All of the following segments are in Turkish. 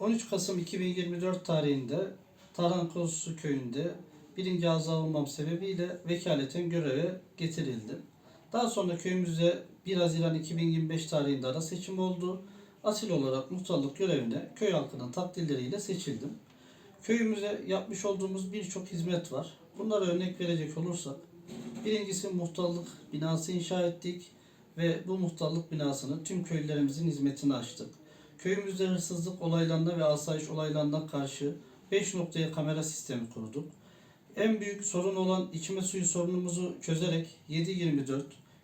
13 Kasım 2024 tarihinde Tarankosu köyünde birinci ağza alınmam sebebiyle vekaleten göreve getirildim. Daha sonra köyümüzde 1 Haziran 2025 tarihinde ara seçim oldu. Asil olarak muhtarlık görevine köy halkının takdirleriyle seçildim. Köyümüze yapmış olduğumuz birçok hizmet var. Bunlara örnek verecek olursak, birincisi muhtarlık binası inşa ettik ve bu muhtarlık binasını tüm köylülerimizin hizmetine açtık. Köyümüzde hırsızlık olaylarına ve asayiş olaylarına karşı 5 noktaya kamera sistemi kurduk. En büyük sorun olan içme suyu sorunumuzu çözerek 7-24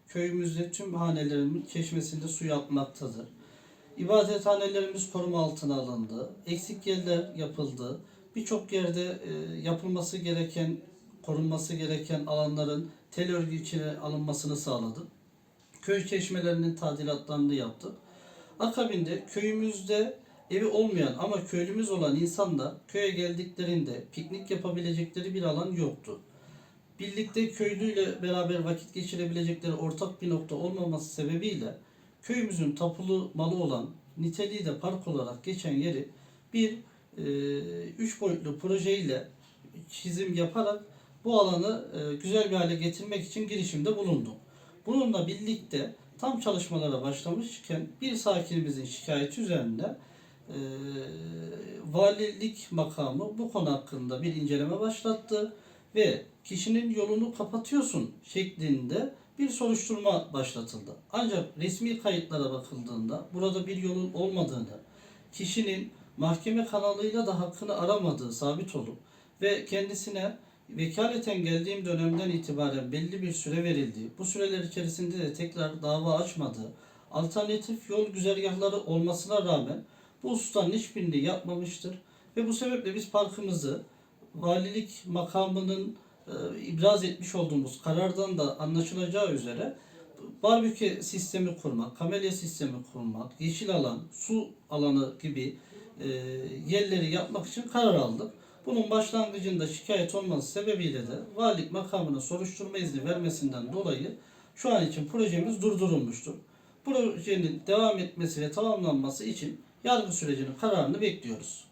köyümüzde tüm hanelerin çeşmesinde suyu akmaktadır. İbadethanelerimiz koruma altına alındı. Eksik yerler yapıldı. Birçok yerde e, yapılması gereken, korunması gereken alanların tel örgü içine alınmasını sağladık. Köy çeşmelerinin tadilatlarını yaptık. Akabinde köyümüzde evi olmayan ama köylümüz olan insanlar köye geldiklerinde piknik yapabilecekleri bir alan yoktu. Birlikte köylüyle beraber vakit geçirebilecekleri ortak bir nokta olmaması sebebiyle köyümüzün tapulu malı olan niteliği de park olarak geçen yeri bir e, üç boyutlu projeyle çizim yaparak bu alanı e, güzel bir hale getirmek için girişimde bulunduk. Bununla birlikte tam çalışmalara başlamışken bir sakinimizin şikayeti üzerine e, valilik makamı bu konu hakkında bir inceleme başlattı ve kişinin yolunu kapatıyorsun şeklinde bir soruşturma başlatıldı. Ancak resmi kayıtlara bakıldığında burada bir yolun olmadığını, kişinin mahkeme kanalıyla da hakkını aramadığı sabit olup ve kendisine vekaleten geldiğim dönemden itibaren belli bir süre verildiği, bu süreler içerisinde de tekrar dava açmadığı, alternatif yol güzergahları olmasına rağmen bu hususların hiçbirini yapmamıştır. Ve bu sebeple biz parkımızı valilik makamının e, ibraz etmiş olduğumuz karardan da anlaşılacağı üzere barbekü sistemi kurmak, kamelya sistemi kurmak, yeşil alan, su alanı gibi e, yerleri yapmak için karar aldık. Bunun başlangıcında şikayet olması sebebiyle de valilik makamına soruşturma izni vermesinden dolayı şu an için projemiz durdurulmuştur. Projenin devam etmesi ve tamamlanması için yargı sürecinin kararını bekliyoruz.